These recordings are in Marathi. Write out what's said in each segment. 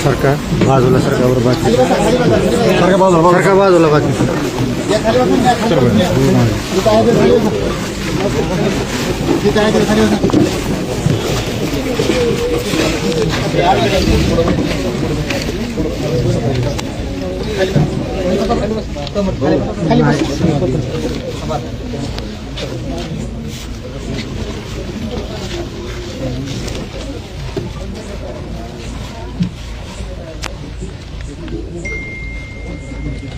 मिरची हा, काळ्या. आली पाहिजे नव्हती. सरका बाजूला सरका बरं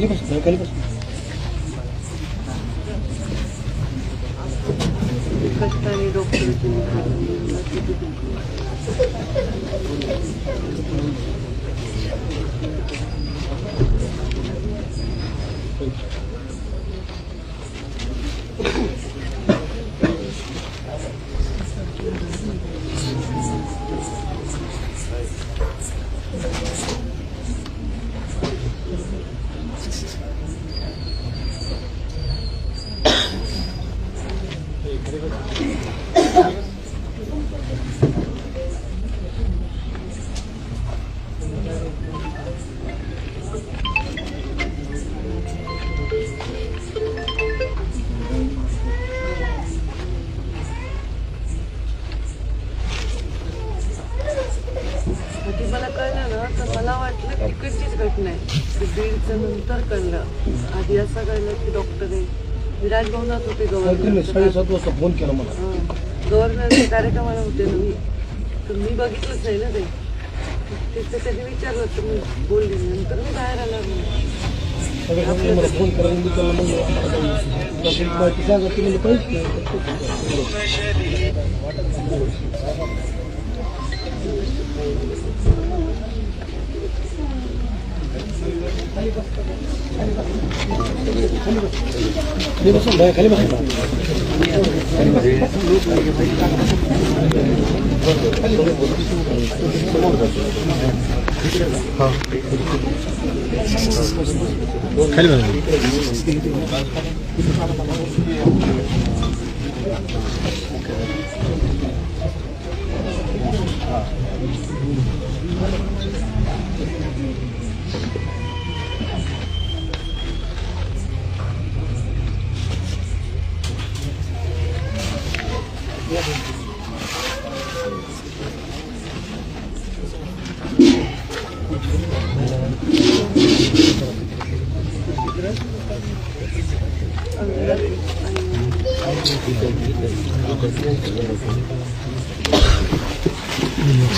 बाकी सरका बाजूला सरका बाजूला मला कळलं ना तर मला वाटलं तिकडचीच घटना आहे. ते नंतर कळलं. आधी असं कळलं की डॉक्टर आहे. विराज भवनात होते साडेसात वाजता फोन केला मला. गव्हर्नरच्या कार्यक्रमाला होते ना मी तर मी बघितलंच नाही ना ते. ते ते कधी विचारलं तर मी बोलली नाही. नंतर मी बाहेर आला. मला फोन करायला विचारलं मग तशी माहिती सांगा ती म्हणजे काहीच नाही. खाली बसून बाहेर खाली बसून खाली बसून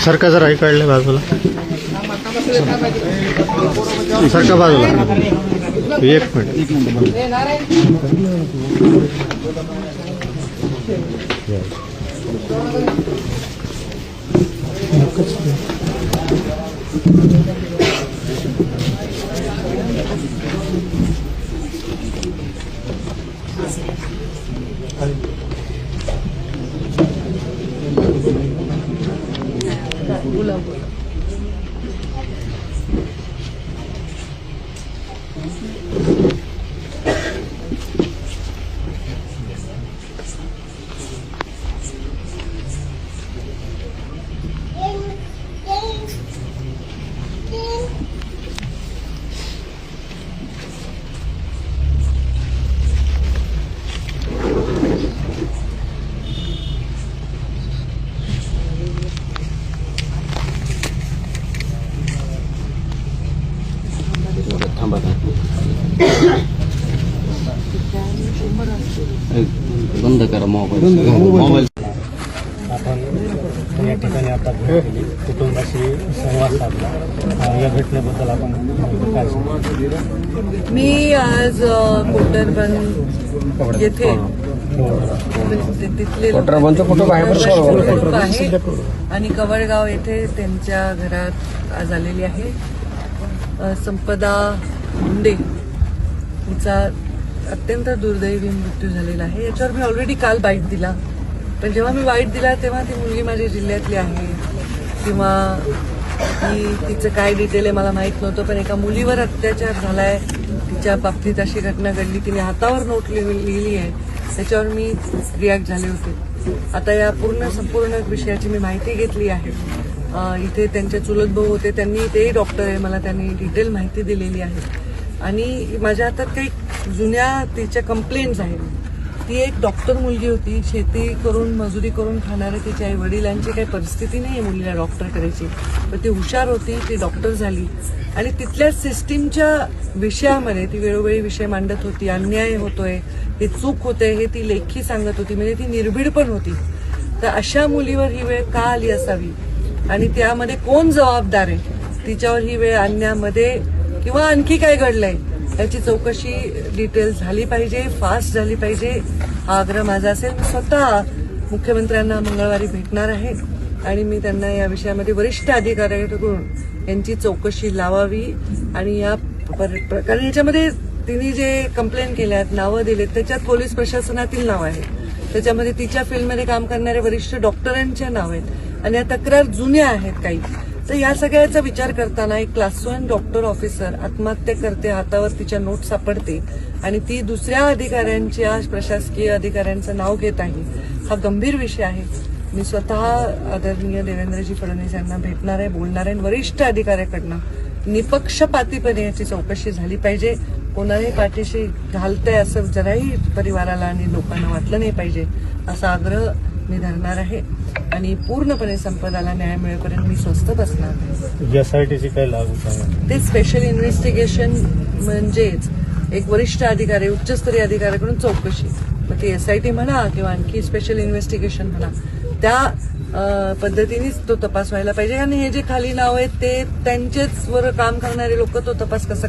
सरका जरा इकडल्या बाजूला सरका बाजूला एक minute Thank you. película, güey. बंद करा मोबाईल. मोबाईल. आपण या ठिकाणी आता भेट दिली. कुटुंबाशी संवाद साधला. या घटनेबद्दल आपण काय सांगू? मी आज कोटरबन येथे. ते- तिथले लोक- कोटरबनचं कुटुंब आहे बरं का? कुटुंब आहे. आणि कवळगाव येथे त्यांच्या घरात आज आलेली आहे. अ, संपदा मुंडे तिचा अत्यंत दुर्दैवी मृत्यू झालेला आहे. याच्यावर मी ऑलरेडी काल बाईट दिला. पण जेव्हा मी वाईट दिला तेव्हा ती मुलगी माझ्या जिल्ह्यातली आहे. किंवा ती तिचं काय डिटेल आहे मला माहीत नव्हतं पण एका मुलीवर अत्याचार झालाय. तिच्या बाबतीत अशी घटना घडली. तिने हातावर नोट लिहिली आहे. त्याच्यावर मी रिॲक्ट झाले होते. आता या पूर्ण संपूर्ण विषयाची मी माहिती घेतली आहे. इथे त्यांचे चुलत भाऊ होते. त्यांनी तेही डॉक्टर आहे. मला त्यांनी डिटेल माहिती दिलेली आहे. आणि माझ्या हातात काही जुन्या तिच्या कंप्लेंट्स आहेत. ती एक डॉक्टर मुलगी होती. शेती करून मजुरी करून खाणारे तिच्या आई वडिलांची काही परिस्थिती नाही आहे मुलीला डॉक्टर करायची. पण ती हुशार होती ती डॉक्टर झाली. आणि तिथल्या सिस्टीमच्या विषयामध्ये ती वेळोवेळी विषय मांडत होती. अन्याय होतोय हे चूक होते हे ती लेखी सांगत होती. म्हणजे ती निर्भीड पण होती. तर अशा मुलीवर ही वेळ का आली असावी? आणि त्यामध्ये कोण जबाबदार आहे? तिच्यावर ही वेळ आणण्यामध्ये किंवा आणखी काय घडलंय? याची चौकशी डिटेल झाली पाहिजे फास्ट झाली पाहिजे. हा आग्रह माझा असेल. मी स्वतः मुख्यमंत्र्यांना मंगळवारी भेटणार आहे आणि मी त्यांना या विषयामध्ये वरिष्ठ अधिकाऱ्यांकडून यांची चौकशी लावावी आणि या पर- कारण याच्यामध्ये तिने जे कंप्लेंट केल्यात नावं दिलेत त्याच्यात पोलीस प्रशासनातील नाव आहे त्याच्यामध्ये तिच्या फील्डमध्ये काम करणाऱ्या वरिष्ठ डॉक्टरांच्या नाव आहेत. आणि या तक्रार जुन्या आहेत काही. तर या सगळ्याचा विचार करताना एक क्लास वन डॉक्टर ऑफिसर आत्महत्या करते हातावर तिच्या नोट सापडते आणि ती दुसऱ्या अधिकाऱ्यांच्या प्रशासकीय अधिकाऱ्यांचं नाव घेत आहे. हा गंभीर विषय आहे. मी स्वतः आदरणीय देवेंद्रजी फडणवीस यांना भेटणार आहे बोलणार आहे वरिष्ठ अधिकाऱ्याकडनं निपक्षपातीपणे याची चौकशी झाली पाहिजे. कोणाही पाठीशी घालतंय असं जराही परिवाराला आणि लोकांना वाटलं नाही पाहिजे असा आग्रह मी धरणार आहे. आणि पूर्णपणे संपदाला न्याय मिळेपर्यंत मी स्वस्थ बसणार आहे एसआयटीची काय लागू ते स्पेशल इन्व्हेस्टिगेशन म्हणजेच एक वरिष्ठ अधिकारी उच्चस्तरीय अधिकाऱ्याकडून चौकशी. मग ती एसआयटी म्हणा किंवा आणखी स्पेशल इन्व्हेस्टिगेशन म्हणा त्या पद्धतीनेच तो तपास व्हायला पाहिजे. आणि हे जे खाली नाव आहेत ते त्यांचेच वर काम करणारे लोक तो तपास कसा